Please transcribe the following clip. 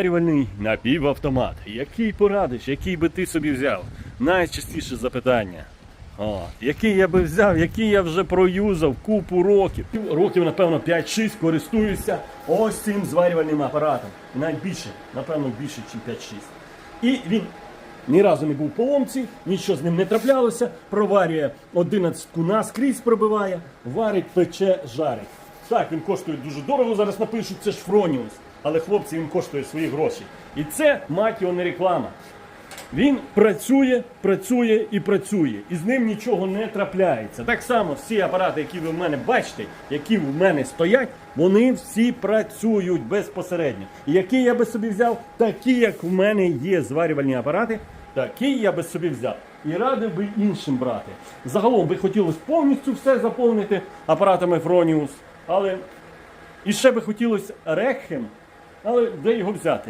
Зварювальний напівавтомат. Який порадиш, який би ти собі взяв? Найчастіше запитання. О, який я би взяв, який я вже проюзав купу років. Років, напевно, 5-6 користуюся ось цим зварювальним апаратом. І навіть більше, напевно, більше, ніж 5-6. І він ні разу не був поломці, нічого з ним не траплялося. Проварює 11 наскрізь пробиває, варить, пече, жарить. Так, він коштує дуже дорого. Зараз напишуть, це ж Фроніус. Але хлопці він коштує свої гроші. І це мать його не реклама. Він працює, працює і працює, і з ним нічого не трапляється. Так само всі апарати, які ви в мене бачите, які в мене стоять, вони всі працюють безпосередньо. І які я би собі взяв, такі, як в мене є зварювальні апарати, такі я би собі взяв. І радив би іншим брати. Загалом би хотілося повністю все заповнити апаратами Фроніус, але і ще би хотілося Рекхем, але де його взяти?